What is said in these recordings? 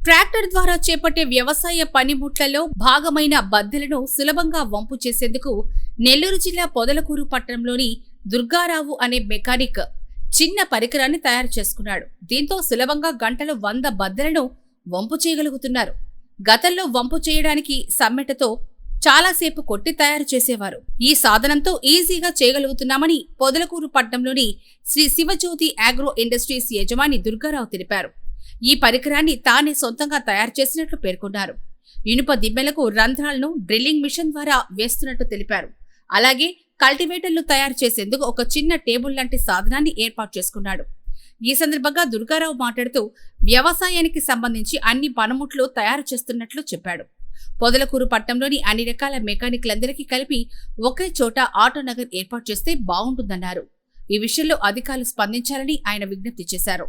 Tractor ద్వారా చేపట్టే వ్యవసాయ పనిముట్లలో భాగమైన బద్దెలను సులభంగా వంపు చేసేందుకు నెల్లూరు జిల్లా పొదలకూరు పట్టణంలోని దుర్గారావు అనే మెకానిక్ చిన్న పరికరాన్ని తయారు చేసుకున్నాడు. దీంతో సులభంగా గంటలో వంద బద్దెలను వంపు చేయగలుగుతున్నారు. గతంలో వంపు చేయడానికి సమ్మెటతో చాలాసేపు కొట్టి తయారు చేసేవారు. ఈ సాధనంతో ఈజీగా చేయగలుగుతున్నామని పొదలకూరు పట్టణంలోని శ్రీ శివజ్యోతి ఆగ్రో ఇండస్ట్రీస్ యజమాని దుర్గారావు తెలిపారు. ఈ పరికరాన్ని తానే సొంతంగా తయారు చేసినట్లు పేర్కొన్నారు. ఇనుప దిమ్మెలకు రంధ్రాలను డ్రిల్లింగ్ మిషన్ ద్వారా వేస్తున్నట్టు తెలిపారు. అలాగే కల్టివేటర్లు తయారు చేసేందుకు ఒక చిన్న టేబుల్ లాంటి సాధనాన్ని ఏర్పాటు చేసుకున్నాడు. ఈ సందర్భంగా దుర్గారావు మాట్లాడుతూ వ్యవసాయానికి సంబంధించి అన్ని పనిముట్లు తయారు చేస్తున్నట్లు చెప్పాడు. పొదలకూరు పట్టణంలోని అన్ని రకాల మెకానిక్లందరికీ కలిపి ఒకే చోట ఆటో నగర్ ఏర్పాటు చేస్తే బాగుంటుందన్నారు. ఈ విషయంలో అధికారులు స్పందించాలని ఆయన విజ్ఞప్తి చేశారు.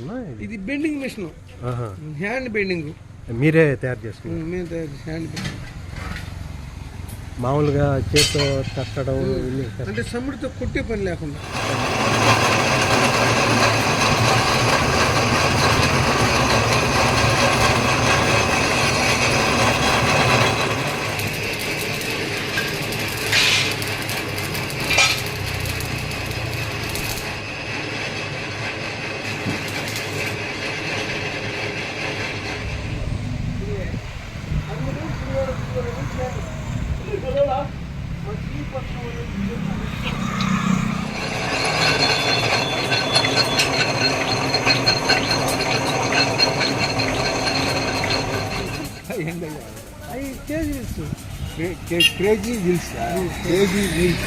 ఇది? ఇది బెండింగ్ మిషన్. Hand bending. మీరే తయారు చేసుకున్నారు? మేము తయారు హ్యాండ్ బెండింగ్. మామూలుగా చేతితో తట్టడం. అంటే సమ్ముడితో కొట్టే పని లేకుండా. క్రేజీ హిల్స్ క్రేజీ హిల్స్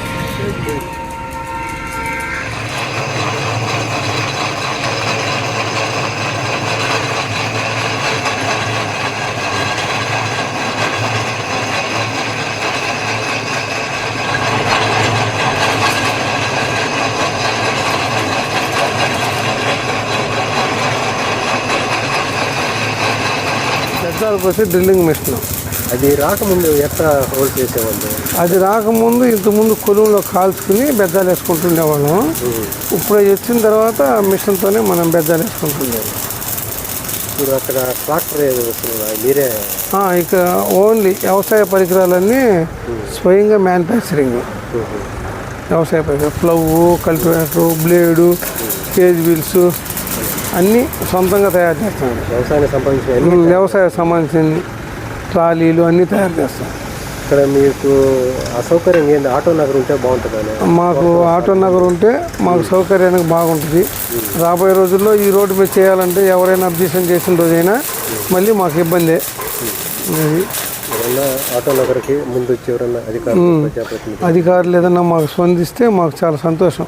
పెద్దలకు వచ్చి డ్రిల్లింగ్ మిషన్ అది రాకముందు ఎట్లా హోల్డ్ చేసేవాళ్ళు? అది రాకముందు ఇంతకుముందు కొలువులో కాల్చుకుని బెద్దాలు వేసుకుంటుండేవాళ్ళం. ఇప్పుడు అది వచ్చిన తర్వాత మిషన్తోనే మనం బెద్దాలు వేసుకుంటుండేవాళ్ళం. ఇప్పుడు అక్కడ ట్రాక్టర్ ఏదో వస్తుంది? మీరే? ఇక ఓన్లీ వ్యవసాయ పరికరాలన్నీ స్వయంగా మ్యానుఫ్యాక్చరింగ్. వ్యవసాయ పరికరాలు plough cultivator blade cage wheels అన్నీ సొంతంగా తయారు చేస్తాం. వ్యవసాయానికి సంబంధించిన వ్యవసాయ సంబంధించిన ట్రాలీలు అన్నీ తయారు చేస్తాం. ఇక్కడ మీకు అసౌకర్యం ఏంది? ఆటో నగర్ ఉంటే బాగుంటుందని. మాకు ఆటో నగర్ ఉంటే మాకు సౌకర్యానికి బాగుంటుంది. రాబోయే రోజుల్లో ఈ రోడ్డు మీద చేయాలంటే ఎవరైనా అబ్జెక్షన్ చేసిన రోజైనా మళ్ళీ మాకు ఇబ్బందే. ఆటో నగర్కి ముందు వచ్చి ఎవరన్నా అధికారులు అధికారులు ఏదన్నా మాకు స్పందిస్తే మాకు చాలా సంతోషం.